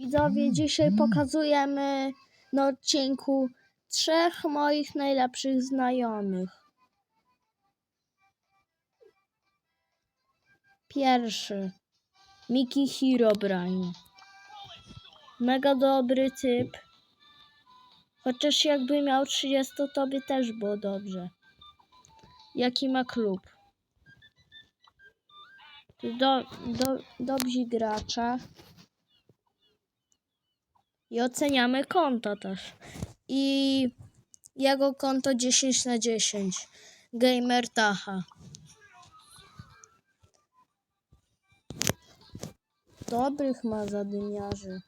Widzowie, dzisiaj pokazujemy na odcinku trzech moich najlepszych znajomych. Pierwszy. Miki Herobrine. Mega dobry typ. Chociaż jakby miał 30, to by też było dobrze. Jaki ma klub? Do, do, dobrzy gracze. I oceniamy konto też. I jego konto 10 na 10. Gamer Tacha. Dobrych ma zadymiarzy.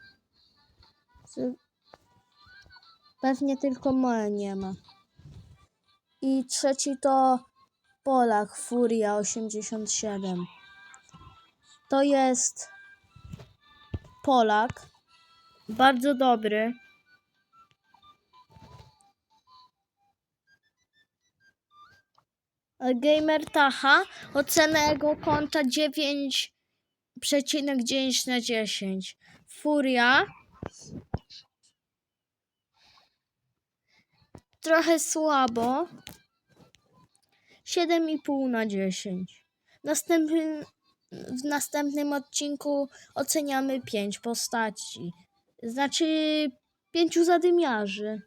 Pewnie tylko moje nie ma. I trzeci to Polak Furia 87. To jest Polak. Bardzo dobry. Gamer Tacha, ocena jego konta 9,9 na 10. Furia. Trochę słabo. 7,5 na 10. Następny, w następnym odcinku oceniamy 5 postaci. Znaczy pięciu zadymiarzy.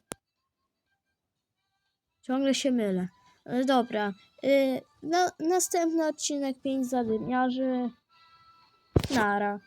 Ciągle się mylę. E, Dobra. y, Na, następny odcinek 5 zadymiarzy. Nara.